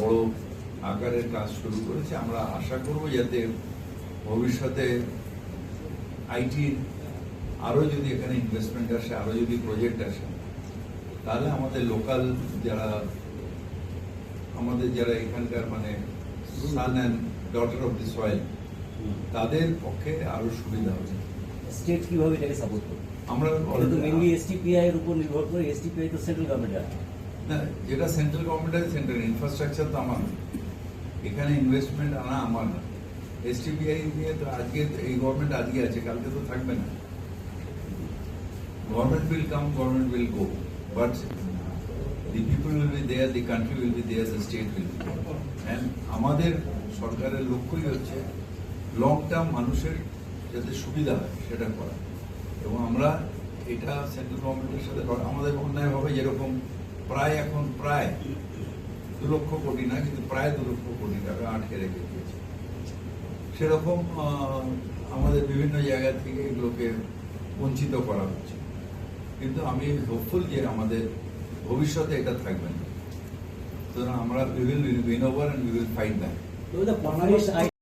বড় আকারের কাজ শুরু করেছে। আমরা আশা করব যাতে ভবিষ্যতে আইটি আরও যদি এখানে ইনভেস্টমেন্ট আসে আরও যদি প্রজেক্ট আসে তাহলে আমাদের লোকাল যারা আমাদের যারা এখানকার মানে son and daughter of the soil তাদের পক্ষে আরও সুবিধা হবে। স্টেট কীভাবে এটাকে সাপোর্ট করবে? আমরা মেনলি এসটিপিআই এর উপর নির্ভর করে এসটিপিআই তো সেন্ট্রাল গভর্নমেন্ট না, যেটা সেন্ট্রাল গভর্নমেন্টের সেন্ট্রাল ইনফ্রাস্ট্রাকচার তো আমার এখানে ইনভেস্টমেন্ট আনা আমার না। এসটিপিআই নিয়ে তো আজকে, এই গভর্নমেন্ট আজকে আছে, কালকে তো থাকবে না। Government will come government will go but the people will be there the country will be there the state will and আমাদের সরকারের লক্ষ্যই হচ্ছে লং টার্ম মানুষের যাতে সুবিধা হয়, সেটা করা। এবং আমরা এটা সেন্ট্রাল গভর্নমেন্টের সাথে, আমাদের অন্যায়ভাবে যেরকম প্রায় এখন প্রায় দু লক্ষ কোটি না, কিন্তু প্রায় দু লক্ষ কোটি টাকা আটকে রেখে দিয়েছে। সেরকম আমাদের বিভিন্ন জায়গা থেকে এগুলোকে বঞ্চিত করা হচ্ছে। কিন্তু আমি হোপফুল যে আমাদের ভবিষ্যতে এটা থাকবে না। সুতরাং আমরা we will win over and we will fight back তো দ্য